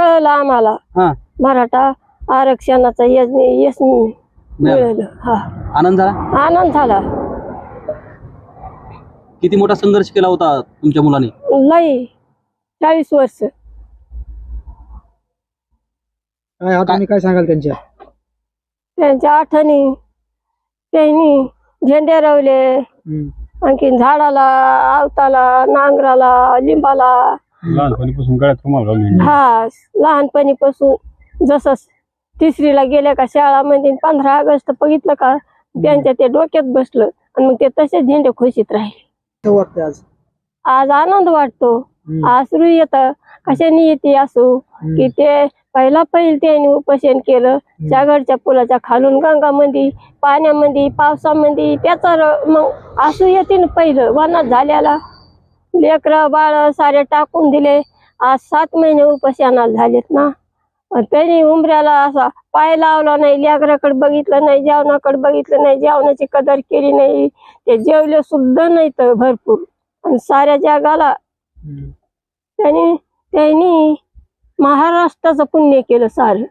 मिळालं आम्हाला. हा. मराठा आरक्षणाचं यश. मिळालं. हा. आनंद झाला? आनंद झाला. किती मोठा संघर्ष केला होता तुमच्या मुलाने? लई. चाळीस वर्ष. काय आठवणी काय सांगाल त्यांच्या? त्यांच्या आठवणी. त्यांनी झेंडे रवले. हम्म. आणखीन झाडाला आवताला नांगराला लिंबाला. लहानपणीपासून गळ्यात रुमाल घालून हा लहानपणीपासून जसं तिसरीला गेल्या का शाळामध्ये पंधरा ऑगस्ट बघितलं का त्यांच्या ते डोक्यात बसलं आणि मग ते तसेच झेंडे खुशीत राहिले. आज? आज आनंद वाटतो. आसरू येतं. कशाने येते असो? की ते पहिला पहिल त्यांनी उपोषण केलं. जागडच्या पुलाच्या खालून गंगामध्ये पाण्यामध्ये पावसामध्ये त्याचा मग असू येते ना पहिलं. वनात झाल्याला लेकर बाळ सारे टाकून दिले. आज सात महिने उपोषणाला झालेत ना. त्यांनी उमऱ्याला असा पाय लावला नाही लेकराकडे बघितलं नाही जेवणाकडे बघितलं नाही जेवणाची कदर केली नाही. ते जेवले सुद्धा नाही तर भरपूर. आणि साऱ्या जगाला. त्यांनी त्यांनी महाराष्ट्राचं पुण्य केलं सारं.